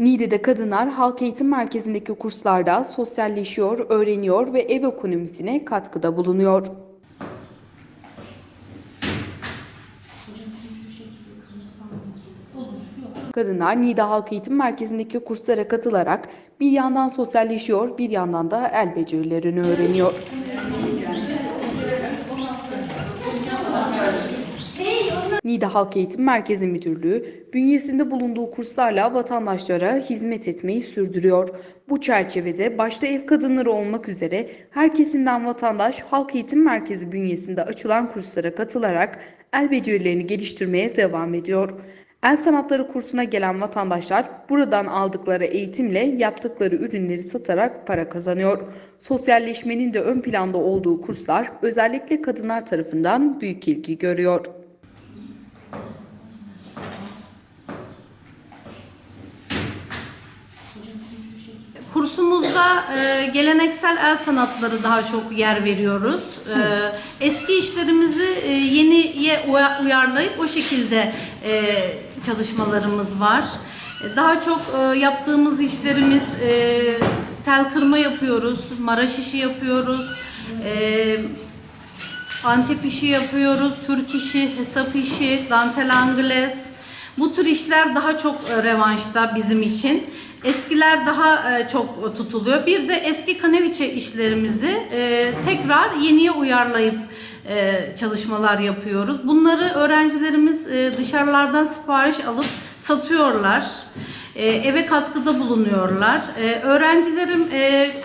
Niğde'de kadınlar halk eğitim merkezindeki kurslarda sosyalleşiyor, öğreniyor ve ev ekonomisine katkıda bulunuyor. Kadınlar Niğde Halk Eğitim Merkezi'ndeki kurslara katılarak bir yandan sosyalleşiyor, bir yandan da el becerilerini öğreniyor. Niğde Halk Eğitim Merkezi Müdürlüğü bünyesinde bulunduğu kurslarla vatandaşlara hizmet etmeyi sürdürüyor. Bu çerçevede başta ev kadınları olmak üzere her kesimden vatandaş Halk Eğitim Merkezi bünyesinde açılan kurslara katılarak el becerilerini geliştirmeye devam ediyor. El sanatları kursuna gelen vatandaşlar buradan aldıkları eğitimle yaptıkları ürünleri satarak para kazanıyor. Sosyalleşmenin de ön planda olduğu kurslar özellikle kadınlar tarafından büyük ilgi görüyor. Kursumuzda e, geleneksel el sanatları daha çok yer veriyoruz. E, eski işlerimizi e, yeniye uya- uyarlayıp o şekilde e, çalışmalarımız var. E, Daha çok e, yaptığımız işlerimiz e, tel kırma yapıyoruz, maraş işi yapıyoruz. E, Antep işi yapıyoruz, Türk işi, hesap işi, dantel angles. Bu tür işler daha çok e, revanşta bizim için. Eskiler daha e, çok tutuluyor. Bir de eski kaneviçe işlerimizi e, tekrar yeniye uyarlayıp e, çalışmalar yapıyoruz. Bunları öğrencilerimiz dışarılardan sipariş alıp satıyorlar. Eve katkıda bulunuyorlar. Öğrencilerim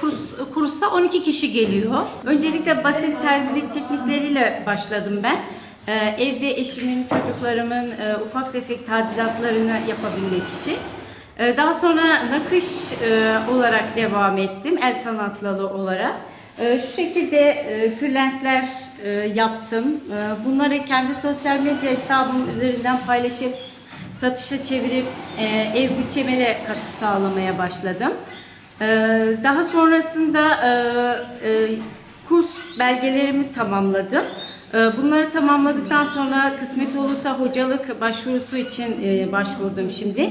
kurs, kursa 12 kişi geliyor. Öncelikle basit terzilik teknikleriyle başladım ben. Evde eşimin, çocuklarımın ufak tefek tadilatlarını yapabilmek için. Ee, daha sonra nakış e, olarak devam ettim, el sanatları olarak. Ee, şu şekilde e, kürlentler e, yaptım. Ee, bunları kendi sosyal medya hesabım üzerinden paylaşıp satışa çevirip ev bütçeme de katkı sağlamaya başladım. Daha sonrasında kurs belgelerimi tamamladım. Bunları tamamladıktan sonra kısmet olursa hocalık başvurusu için başvurdum şimdi.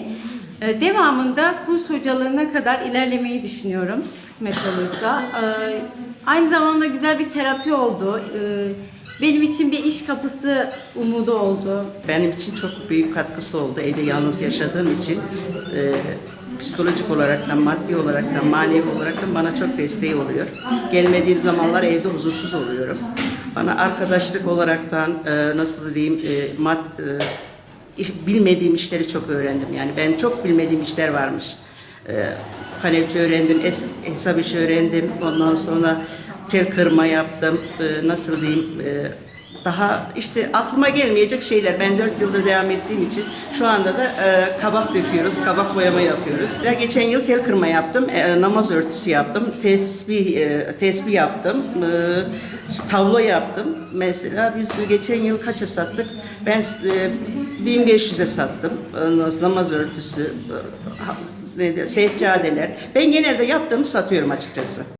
Ee, Devamında kurs hocalığına kadar ilerlemeyi düşünüyorum kısmet olursa. Ee, Aynı zamanda güzel bir terapi oldu. Ee, Benim için bir iş kapısı umudu oldu. Benim için çok büyük katkısı oldu. Evde yalnız yaşadığım için psikolojik olaraktan, maddi olaraktan, manevi olaraktan bana çok desteği oluyor. Gelmediğim zamanlar evde huzursuz oluyorum. Bana arkadaşlık olaraktan e, nasıl diyeyim e, mad, e, bilmediğim işleri çok öğrendim. Yani ben çok bilmediğim işler varmış. E, öğrendim, es, hesap işi öğrendim. Ondan sonra tel kırma yaptım. E, nasıl diyeyim e, daha işte aklıma gelmeyecek şeyler. Ben 4 yıldır devam ettiğim için şu anda da e, kabak döküyoruz, kabak boyama yapıyoruz. Ya geçen yıl tel kırma yaptım, e, namaz örtüsü yaptım, tesbih e, tesbih yaptım, e, tablo yaptım. Mesela biz geçen yıl kaça sattık? Ben e, 1500'e sattım. Namaz örtüsü, seccadeler. Ben genelde yaptığımı satıyorum açıkçası.